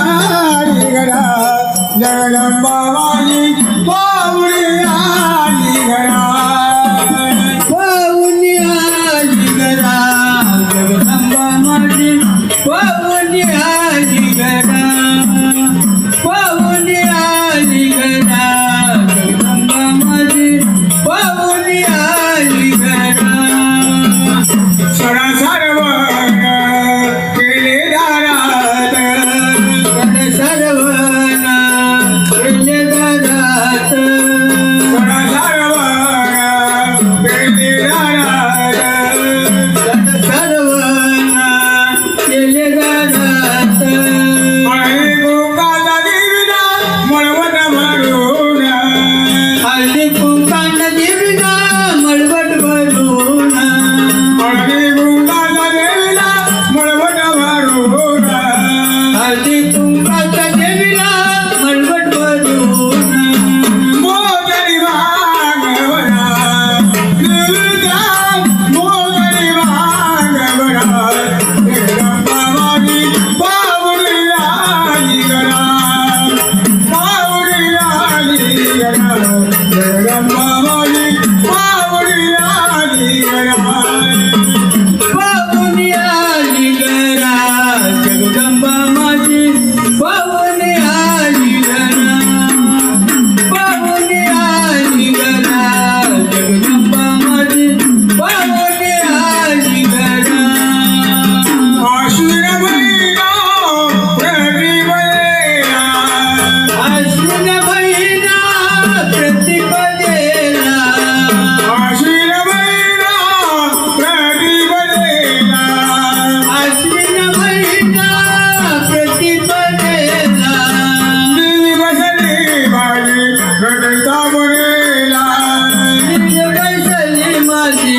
आली घरा जगदंबा माझी पाहुणे Mama.